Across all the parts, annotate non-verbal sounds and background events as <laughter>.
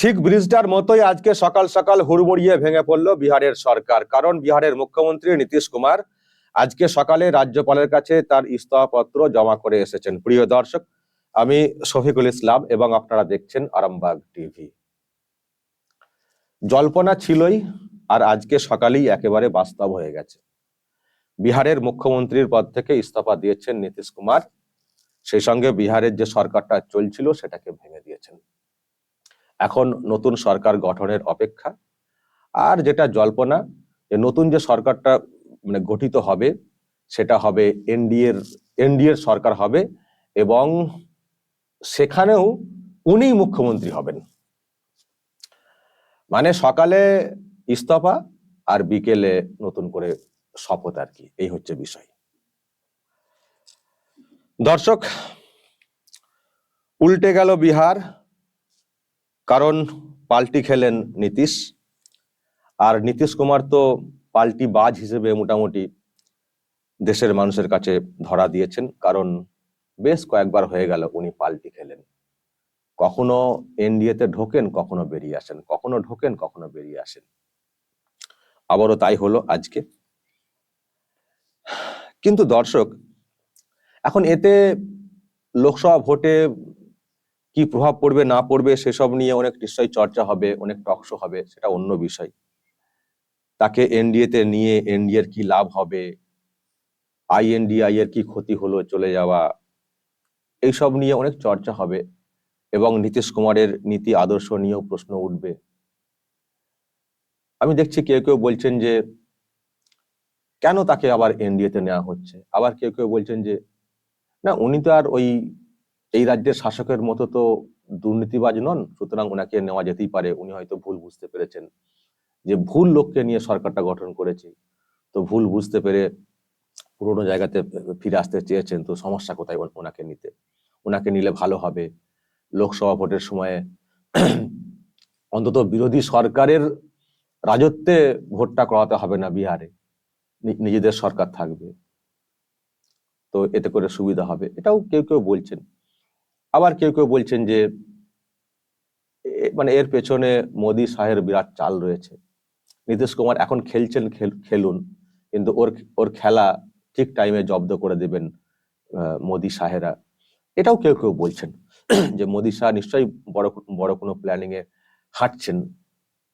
ঠিক ব্রিজটার মতোই আজকে সকাল সকাল হুড়মুড়িয়ে ভেঙে পড়ল বিহারের সরকার। কারণ বিহারের মুখ্যমন্ত্রী নীতিশ কুমার আজকে সকালে রাজ্যপালের কাছে তার ইস্তফাপত্র জমা করে এসেছেন। প্রিয় দর্শক, আমি শফিকুল ইসলাম এবং আপনারা দেখছেন আরামবাগ টিভি। জল্পনা ছিলই আর আজকে সকালেই একেবারে বাস্তব হয়ে গেছে। বিহারের মুখ্যমন্ত্রীর পদ থেকে ইস্তফা দিয়েছেন নীতিশ কুমার। সেই সঙ্গে বিহারের যে সরকারটা চলছিল সেটাকে ভেঙে দিয়েছেন। এখন নতুন সরকার গঠনের অপেক্ষা। আর যেটা জল্পনা, যে নতুন যে সরকারটা মানে গঠিত হবে, সেটা হবে এনডিএর এনডিএর সরকার হবে এবং সেখানেও উনিই মুখ্যমন্ত্রী হবেন। মানে সকালে ইস্তফা আর বিকেলে নতুন করে শপথ আর কি, এই হচ্ছে বিষয়। দর্শক, উল্টে গেল বিহার। কারণ পাল্টি খেলেন নীতিশ। আর নীতিশ কুমার তো পাল্টি বাজ হিসেবে মোটামুটি দেশের মানুষের কাছে ধরা দিয়েছেন, কারণ বেশ কয়েকবার হয়ে গেল উনি পাল্টি খেলেন। কখনো এনডিএতে ঢোকেন, কখনো বেরিয়ে আসেন। কখনো ঢোকেন, কখনো বেরিয়ে আসেন। আবারও তাই হলো আজকে। কিন্তু দর্শক, এখন এতে লোকসভা ভোটে কি প্রভাব পড়বে, না পড়বে, সেসব নিয়ে অনেক নিশ্চয়ই চর্চা হবে, অনেক টকশো হবে, সেটা অন্য বিষয়। তাকে এনডিএতে নিয়ে এনডিএর কি লাভ হবে আইএনডিআই এর কি ক্ষতি হলো চলে যাওয়া, এইসব নিয়ে অনেক চর্চা হবে এবং নীতিশ কুমারের নীতি আদর্শ নিয়েও প্রশ্ন উঠবে। আমি দেখছি কেউ কেউ বলছেন যে, কেন তাকে আবার এনডিএতে নেওয়া হচ্ছে? আবার কেউ কেউ বলছেন যে, না উনি তো আর ওই এই রাজ্যের শাসকের মতো তো দুর্নীতিবাজ নন, সুতরাং ওনাকে নেওয়া যেতেই পারে, উনি হয়তো ভুল বুঝতে পেরেছেন। যে ভুল লোককে নিয়ে সরকারটা গঠন করেছে, তো ভুল বুঝতে পেরে পুরোনো জায়গাতে ফিরে আসতে চেয়েছেন, তো সমস্যা কোথায় ওন- ওনাকে নিতে? ওনাকে নিলে ভালো হবে। লোকসভা ভোটের সময়ে অন্তত বিরোধী সরকারের রাজত্বে ভোটটা করাতে হবে না বিহারে। নিজেদের সরকার থাকবে। তো এতে করে সুবিধা হবে। এটাও কেউ কেউ বলছেন। আবার কেউ কেউ বলছেন যে মানে এর পেছনে মোদি শাহের বিরাট চাল রয়েছে। নীতিশ কুমার এখন খেলছেন খেলুন, কিন্তু ওর ওর খেলা ঠিক টাইমে জব্দ করে দেবেন মোদি শাহেরা। এটাও কেউ কেউ বলছেন <clears throat> যে মোদি শাহ নিশ্চয়ই বড় বড় কোনো প্ল্যানিং এ হাঁটছেন।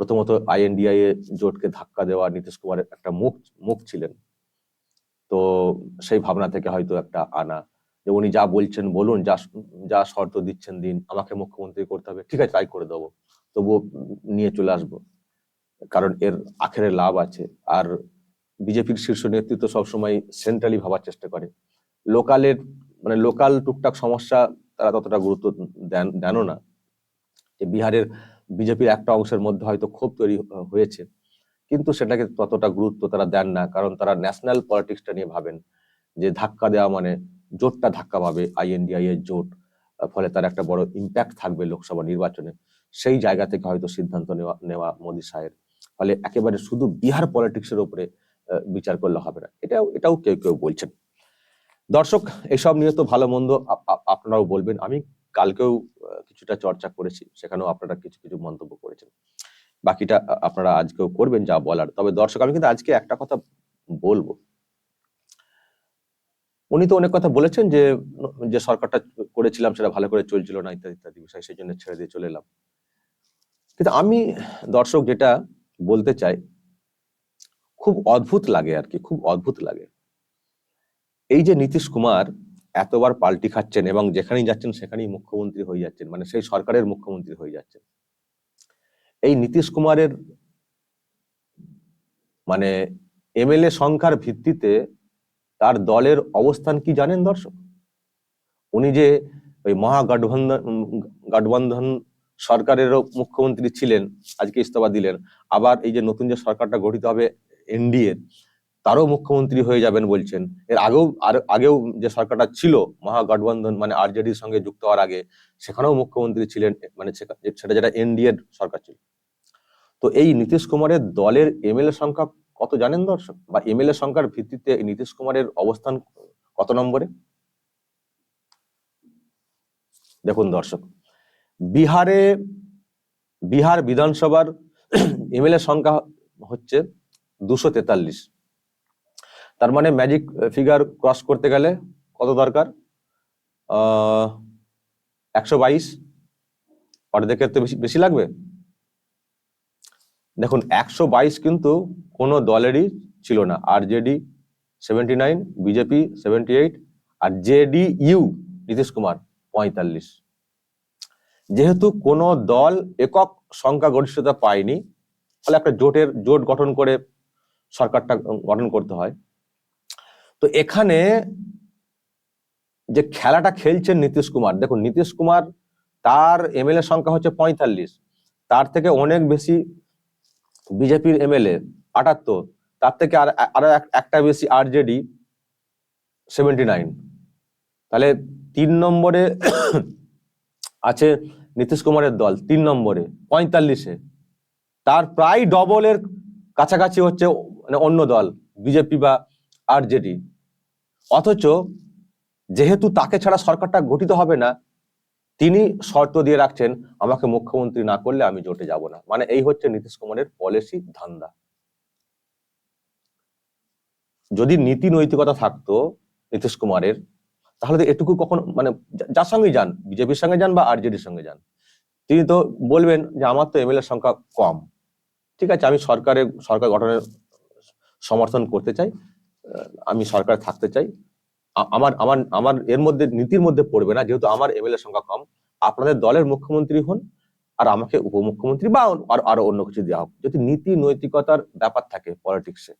প্রথমত আইএনডিআই এ জোটকে ধাক্কা দেওয়া, নীতিশ কুমারের একটা মুখ মুখ ছিলেন। তো সেই ভাবনা থেকে হয়তো একটা আনা। যে উনি যা বলছেন বলুন, যা যা শর্ত দিচ্ছেন দিন, আমাকে মুখ্যমন্ত্রী করতে হবে। ঠিক আছে, তাই করে দেবো। তবুও নিয়ে চলে আসব। কারণ এর আখেরে লাভ আছে। আর বিজেপির শীর্ষ নেতৃত্ব সবসময় সেন্ট্রালি ভাবার চেষ্টা করে। লোকালের মানে লোকাল টুকটাক সমস্যা তারা ততটা গুরুত্ব দেন, দেনও না। যে বিহারের বিজেপির একটা অংশের মধ্যে হয়তো ক্ষোভ তৈরি হয়েছে। কিন্তু সেটাকে ততটা গুরুত্ব তারা দেন না। কারণ তারা ন্যাশনাল পলিটিক্সটা নিয়ে ভাবেন। যে ধাক্কা দেওয়া মানে জোটটা ধাক্কা পাবে আইএনডিআই এর জোট ফলে তার একটা বড় ইম্প্যাক্ট থাকবে লোকসভা নির্বাচনে। সেই জায়গা থেকে হয়তো সিদ্ধান্ত নেওয়া নেওয়া মোদী সাহের ফলে একেবারে শুধু বিহার পলিটিক্সের উপরে বিচার করলে হবে না। এটাও এটাও কেউ কেউ বলছেন। দর্শক, এসব নিয়ে তো ভালো মন্দ আপ- আপ- আপনারাও বলবেন। আমি কালকেও কিছুটা চর্চা করেছি, সেখানেও আপনারা কিছু কিছু মন্তব্য করেছেন। বাকিটা আপনারা আজকেও করবেন যা বলার। তবে দর্শক, আমি কিন্তু আজকে একটা কথা বলব। উনি তো অনেক কথা বলেছেন যে যে সরকারটা করেছিলাম সেটা ভালো করে চলছিল না, ইত্যাদি ইত্যাদি বিষয়, সেই জন্য ছেড়ে দিয়ে চলে এলাম। কিন্তু আমি দর্শক যেটা বলতে চাই, খুব অদ্ভুত লাগে আর কি, খুব অদ্ভুত লাগে। এই যে নীতিশ কুমার এতবার পাল্টি খাচ্ছেন এবং যেখানেই যাচ্ছেন সেখানেই মুখ্যমন্ত্রী হয়ে যাচ্ছেন মানে সেই সরকারের মুখ্যমন্ত্রী হয়ে যাচ্ছেন। এই নীতিশ কুমারের মানে এমএলএ সংখ্যার ভিত্তিতে তার দলের অবস্থান কি জানেন দর্শক? উনি যে ওই মহাগঠবন্ধন গঠবন্ধন সরকারেরও মুখ্যমন্ত্রী ছিলেন, আজকে ইস্তফা দিলেন, আবার এই যে নতুন যে সরকারটা গঠিত হবে এনডিএ, তারও মুখ্যমন্ত্রী হয়ে যাবেন বলছেন। এর আগেও, আর আগেও যে সরকারটা ছিল মহাগঠবন্ধন মানে আরজেডির সঙ্গে যুক্ত হওয়ার আগে, সেখানেও মুখ্যমন্ত্রী ছিলেন মানে সেটা যেটা এনডিএর সরকার ছিল। তো এই নীতিশ কুমারের দলের এমএলএ সংখ্যা কত জানেন দর্শক? বা এমএলএ সংখ্যার ভিত্তিতে নীতিশ কুমারের অবস্থান কত নম্বরে? দেখুন দর্শক, বিহারে, বিহার বিধানসভার <clears throat> এমএলএ সংখ্যা হচ্ছে দুশো তেতাল্লিশ। তার মানে ম্যাজিক ফিগার ক্রস করতে গেলে কত দরকার? একশো বাইশ। অর্ধেকের তো বেশি বেশি লাগবে? দেখুন, একশো বাইশ কিন্তু কোনো দলেরই ছিল না। আর JD seventy nine BJP seventy eight আর জেডি ইউ নীতিশ কুমার পঁয়তাল্লিশ। যেহেতু কোনো দল একক সংখ্যা গরিষ্ঠতা পায়নি, ফলে একটা জোটের, জোট গঠন করে সরকারটা গঠন করতে হয়। তো এখানে যে খেলাটা খেলছেন নীতিশ কুমার, দেখুন, নীতিশ কুমার তার এমএলএ সংখ্যা হচ্ছে পঁয়তাল্লিশ। তার থেকে অনেক বেশি বিজেপির এমএলএ আটাত্তর, তার থেকে আর আরও এক- একটা বেশি আরজেডি সেভেন্টি নাইন তাহলে তিন নম্বরে <coughs> আছে নীতিশ কুমারের দল, তিন নম্বরে, পঁয়তাল্লিশে। তার প্রায় ডবলের কাছাকাছি হচ্ছে মানে অন্য দল, বিজেপি বা আরজেডি অথচ যেহেতু তাকে ছাড়া সরকারটা গঠিত হবে না তিনি শর্ত দিয়ে রাখছেন, আমাকে মুখ্যমন্ত্রী না করলে আমি জোটে যাব না। মানে এই হচ্ছে নীতিশ কুমারের পলিসি ধান্দা। যদি নীতি নৈতিকতা থাকতো নীতিশ কুমারের, তাহলে তো এটুকু কখনো মানে যার সঙ্গে যান, বিজেপির সঙ্গে যান বা আরজেডির সঙ্গে যান। তিনি তো বলবেন যে আমার তো এমএলএ সংখ্যা কম। ঠিক আছে, আমি সরকারের সরকার গঠনের সমর্থন করতে চাই আমি সরকার থাকতে চাই। আমার আমার আমার এর মধ্যে, নীতির মধ্যে পড়বে না। যেহেতু আমার এমএলএ সংখ্যা কম, আপনাদের দলের মুখ্যমন্ত্রী হন আর আমাকে উপমুখ্যমন্ত্রী বা আর, আরও অন্য কিছু দেওয়া হোক। যদি নীতি নৈতিকতার ব্যাপার থাকে পলিটিক্সে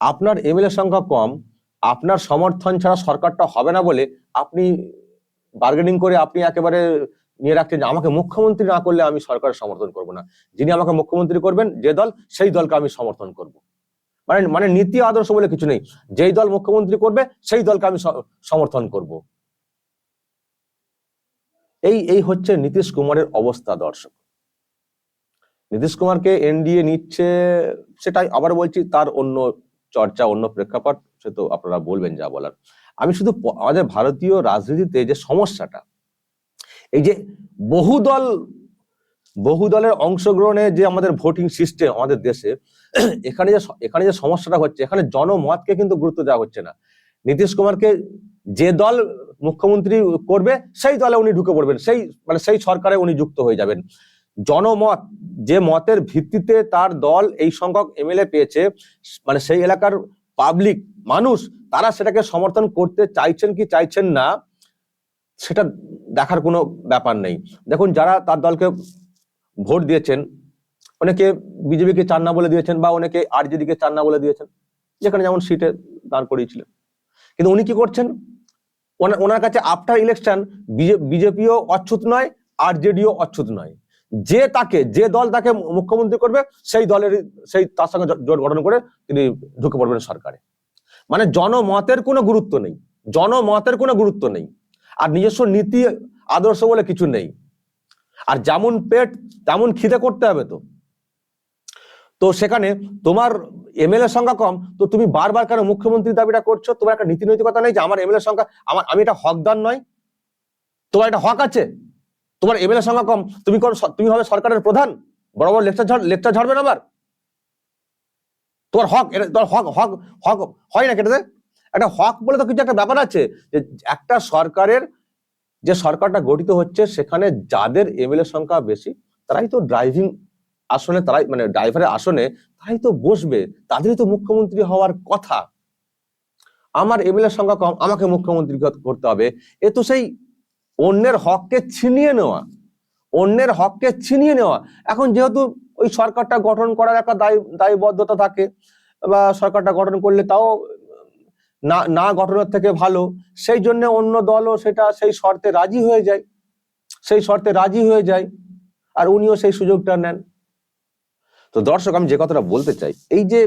আপনার এমএলএ সংখ্যা কম, আপনার সমর্থন ছাড়া সরকারটা হবে না বলে আপনি বার্গেনিং করে আপনি একেবারে নিয়ে রাখছেন যে আমাকে মুখ্যমন্ত্রী না করলে আমি সরকারের সমর্থন করব না। যিনি আমাকে মুখ্যমন্ত্রী করবেন, যে দল, সেই দলকে আমি সমর্থন করব। মানে মানে নীতি আদর্শ বলে কিছু নেই। যেই দল মুখ্যমন্ত্রী করবে, সেই দলকে আমি সমর্থন করব। এই এই হচ্ছে নীতিশ কুমারের অবস্থা দর্শক। নীতিশ কুমারকে এনডিএ নিচ্ছে, সেটাই আবার বলছি, তার অন্য চর্চা, অন্য প্রেক্ষাপট, সে তো আপনারা বলবেন যা বলার। আমি শুধু আমাদের ভারতীয় রাজনীতিতে যে সমস্যাটা, এই যে বহুদল বহুদলের অংশগ্রহণে যে আমাদের ভোটিং সিস্টেম আমাদের দেশে, এখানে যে এখানে যে সমস্যাটা হচ্ছে, এখানে জনমতকে কিন্তু গুরুত্ব দেওয়া হচ্ছে না। নীতিশ কুমারকে যে দল মুখ্যমন্ত্রী করবে, সেই দলে উনি ঢুকে পড়বেন, সেই মানে সেই সরকারে উনি যুক্ত হয়ে যাবেন। জনমত, যে মতের ভিত্তিতে তার দল এই সংখ্যক এমএলএ পেয়েছে মানে সেই এলাকার পাবলিক মানুষ, তারা সেটাকে সমর্থন করতে চাইছেন কি চাইছেন না, সেটা দেখার কোনো ব্যাপার নেই। দেখুন, যারা তার দলকে ভোট দিয়েছেন, অনেকে বিজেপিকে চান না বলে দিয়েছেন বা অনেকে আরজেডি কে চান না বলে দিয়েছেন, যেখানে যেমন সিটে দাঁড় করিয়েছিলেন। কিন্তু উনি কি করছেন? ওনা- ওনার কাছে আফটার ইলেকশন বিজেপিও অচ্ছুত নয়, আরজেডিও অচ্ছুত নয়। যে তাকে, যে দল তাকে মুখ্যমন্ত্রী করবে, সেই দলের সেই তার সঙ্গে জোট গঠন করে তিনি ঢুকে পড়বেন সরকারে। মানে জনমতের কোনো গুরুত্ব নেই, জনমতের কোনো গুরুত্ব নেই। আর নিজস্ব নীতি, আদর্শ বলে কিছু নেই। আর যেমন পেট, তেমন খিদে করতে হবে তো। তো সেখানে তোমার এমএলএ সংখ্যা কম, তো তুমি বারবার কেন মুখ্যমন্ত্রীর দাবিটা করছ? তোমার একটা নীতি নৈতিকতা নেই যে আমার এমএলএ সংখ্যা, আমার, আমি এটা হকদার নয়। তোমার একটা হক আছে। তোমার এমএলএ সংখ্যা কম। তুমি কোন তুমি হবে সরকারের প্রধান। বড় বড় লেকচার লেকচার ঝাড়বেন আবার? তোমার হক, এটা তোমার হক হক হক, হয় না কেটে একটা হক বলে তো কিছু একটা ব্যাপার আছে যে, একটা সরকারের যে সরকারটা গঠিত হচ্ছে সেখানে যাদের এমএলএ সংখ্যা বেশি, তারাই তো ড্রাইভিং আসনে, তারাই মানে ড্রাইভারের আসনে, তারাই তো বসবে। তাদেরই তো মুখ্যমন্ত্রী হওয়ার কথা। আমার এমএলএ সংখ্যা কম, আমাকে মুখ্যমন্ত্রী করতে হবে। এ তো সেই অন্যের হককে ছিনিয়ে নেওয়া। অন্যের হককে ছিনিয়ে নেওয়া। এখন যেহেতু ওই সরকারটা গঠন করার একটা দায় দায়বদ্ধতা থাকে, বা সরকারটা গঠন করলে তাও না না গঠনের থেকে ভালো, সেই জন্য অন্য দলও সেটা সেই শর্তে রাজি হয়ে যায়, সেই শর্তে রাজি হয়ে যায়, আর উনিও সেই সুযোগটা নেন। তো দর্শক, আমি যে কথাটা বলতে চাই, এই যে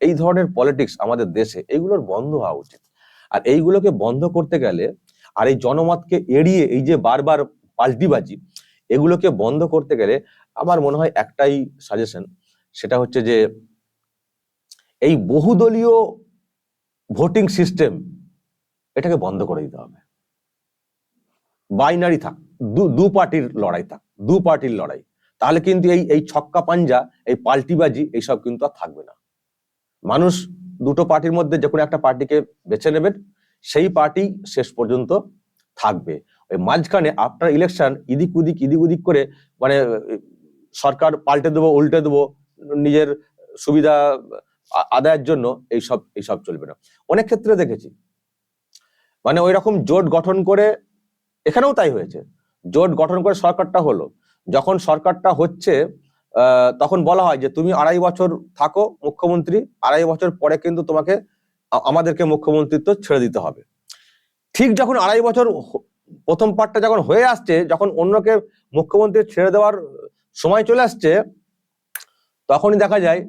এই ধরনের পলিটিক্স আমাদের দেশে এইগুলোর বন্ধ হওয়া উচিত। আর এইগুলোকে বন্ধ করতে গেলে, আর এই জনমতকে এড়িয়ে এই যে বারবার পাল্টিবাজি এগুলোকে বন্ধ করতে গেলে আমার মনে হয় একটাই সাজেশন সেটা হচ্ছে যে এই বহুদলীয় ভোটিং সিস্টেম এটাকে বন্ধ করে দিতে হবে। বাইনারি থাক, দু পার্টির লড়াই থাক, দু পার্টির লড়াই। তাহলে কিন্তু এই এই ছক্কা পাঞ্জা, এই পাল্টিবাজি, এইসব কিন্তু আর থাকবে না। মানুষ দুটো পার্টির মধ্যে যে কোনো একটা পার্টিকে বেছে নেবেন, সেই পার্টি শেষ পর্যন্ত থাকবে। ওই মাঝখানে আফটার ইলেকশন ইদিক উদিক ইদিক উদিক করে মানে সরকার পাল্টে দেবো, উল্টে দেবো, নিজের সুবিধা আদায়ের জন্য এইসব এইসব চলবে না। অনেক ক্ষেত্রে দেখেছি। মানে ওই রকম জোট গঠন করে, এখানেও তাই হয়েছে। জোট গঠন করে সরকারটা হলো। যখন সরকারটা হচ্ছে তখন বলা হয় যে, তুমি আড়াই বছর থাকো মুখ্যমন্ত্রী, আড়াই বছর পরে কিন্তু তোমাকে আমাদেরকে মুখ্যমন্ত্রিত্ব ছেড়ে দিতে হবে। ঠিক যখন আড়াই বছর প্রথম পার্টটা যখন হয়ে আসছে, যখন অন্যকে মুখ্যমন্ত্রী ছেড়ে দেওয়ার সময় চলে আসছে, তখনই দেখা যায়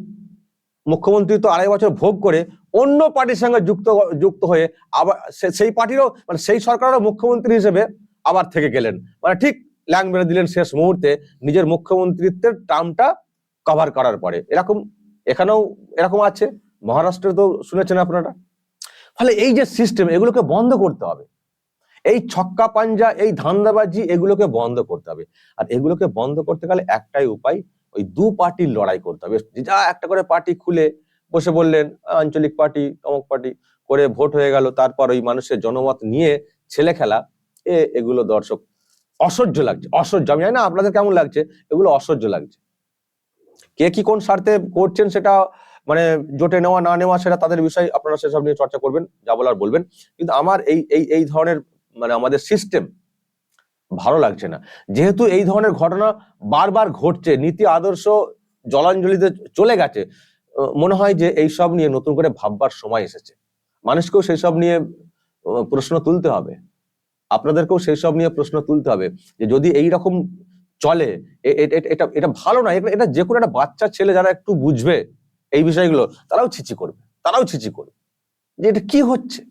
মুখ্যমন্ত্রী তো আড়াই বছর ভোগ করে অন্য পার্টির সঙ্গে যুক্ত যুক্ত হয়ে আবার সেই পার্টিরও মানে সেই সরকারেরও মুখ্যমন্ত্রী হিসেবে আবার থেকে গেলেন। মানে ঠিক ল্যাং মেরে দিলেন শেষ মুহূর্তে, নিজের মুখ্যমন্ত্রিত্বের টার্মটা কভার করার পরে। এরকম, এখানেও এরকম আছে। মহারাষ্ট্রে তো শুনেছেন আপনারা। ফলে এই যে সিস্টেম এগুলোকে বন্ধ করতে হবে। এই ছক্কা পাঞ্জা, এই ধান্দাবাজি, এগুলোকে বন্ধ করতে হবে। আর এগুলোকে বন্ধ করতে গেলে একটাই উপায় ওই দু পার্টির লড়াই করতে হবে। যে একটা করে পার্টি খুলে বসে বললেন আঞ্চলিক পার্টি অমুক পার্টি করে ভোট হয়ে গেল। তারপর ওই মানুষের জনমত নিয়ে ছেলে খেলা। এ, এগুলো দর্শক, অসহ্য লাগছে, অসহ্য। আমি জানি না আপনাদের কেমন লাগছে, এগুলো অসহ্য লাগছে। কে কি কোন স্বার্থে করছেন সেটা মানে জোটে নেওয়া, না নেওয়া সেটা তাদের বিষয়। আপনারা সেসব নিয়ে চর্চা করবেন, যা বলার বলবেন। কিন্তু আমার এই এই এই ধরনের মানে আমাদের সিস্টেম ভালো লাগছে না। যেহেতু এই ধরনের ঘটনা বারবার ঘটছে, নীতি আদর্শ জলাঞ্জলিতে চলে গেছে মনে হয় যে এই সব নিয়ে নতুন করে ভাববার সময় এসেছে। মানুষকেও সেই সব নিয়ে প্রশ্ন তুলতে হবে। আপনাদেরকেও সেই সব নিয়ে প্রশ্ন তুলতে হবে যে যদি এই রকম চলে এটা এটা ভালো না এটা যে কোনো একটা বাচ্চা ছেলে যারা একটু বুঝবে এই বিষয়গুলো, তারাও ছিচি করবে, তারাও ছিচি করবে। যে এটা কি হচ্ছে?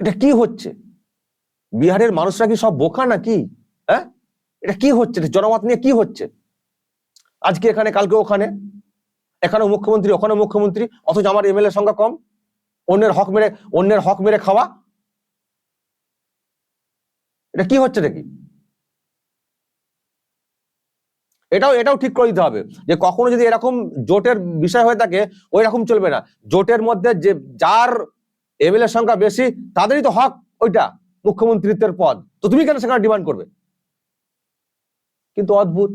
এটা কি হচ্ছে? বিহারের মানুষরা কি সব বোকা নাকি? হ্যাঁ? এটা কি হচ্ছে? জনমত নিয়ে কি হচ্ছে? আজকে এখানে, কালকে ওখানে? এখানে মুখ্যমন্ত্রী ওখানে মুখ্যমন্ত্রী, অথচ আমার এমএলএ সংখ্যা কম। অন্যের হক মেরে, অন্যের হক মেরে খাওয়া। এটা কি হচ্ছে নাকি? এটাও এটাও ঠিক করে দিতে হবে যে কখনো যদি এরকম জোটের বিষয় হয়ে থাকে ওই রকম চলবে না। জোটের মধ্যে যে, যার এমএলএ সংখ্যা বেশি, তাদেরই তো হক ওইটা। মুখ্যমন্ত্রিত্বের পদ। তো তুমি কেন সেখানে ডিমান্ড করবে? কিন্তু অদ্ভুত।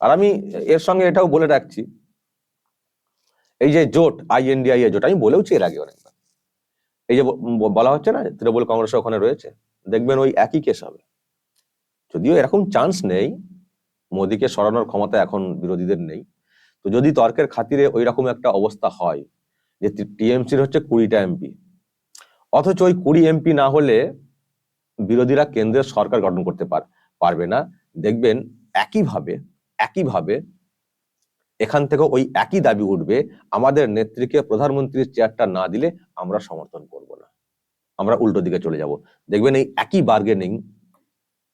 আর আমি এর সঙ্গে এটাও বলে রাখছি, এই যে জোট আই আইএনডিআই জোট, আমি বলেওছি এর আগে অনেকবার। এই যে বলা হচ্ছে না তৃণমূল কংগ্রেস ওখানে রয়েছে, দেখবেন ওই একই কেস হবে। যদিও এরকম চান্স নেই, মোদীকে সরানোর ক্ষমতা এখন বিরোধীদের নেই। তো যদি তর্কের খাতিরে ওই রকম একটা অবস্থা হয়, যে টিএমসির হচ্ছে কুড়িটা এমপি অথচ ওই কুড়ি এমপি না হলে বিরোধীরা কেন্দ্রের সরকার গঠন করতে পার- পারবে না। দেখবেন একইভাবে একইভাবে এখান থেকে ওই একই দাবি উঠবে, আমাদের নেত্রীকে প্রধানমন্ত্রীর চেয়ারটা না দিলে আমরা সমর্থন করব না। আমরা উল্টো দিকে চলে যাব। দেখবেন এই একই বার্গেনিং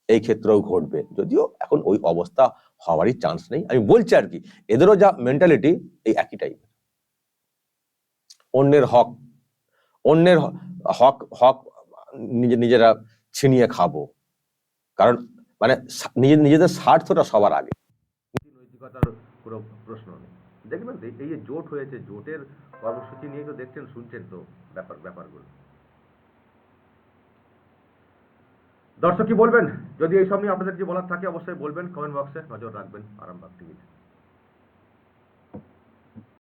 এই ক্ষেত্রেও ঘটবে। যদিও এখন ওই অবস্থা হওয়ারই চান্স নেই। আমি বলছি আর কি, এদেরও যা মেন্টালিটি এই একই টাইপের অন্যের হক, অন্যের হক হক নিজে, নিজেরা ছিনিয়ে খাব। কারণ মানে সা- নিজে, নিজেদের স্বার্থটা সবার আগে। নৈতিকতার কোনো প্রশ্ন নেই। দেখবেন তো এই যে জোট হয়েছে, জোটের কর্মসূচি নিয়ে তো দেখছেন, শুনছেন তো ব্যাপার, ব্যাপারগুলো। দর্শক কি বলবেন? যদি এই সব নিয়ে আপনাদের যে বলার থাকে, অবশ্যই বলবেন কমেন্ট বক্সে নজর রাখবেন, আরামবাগ টিভিতে।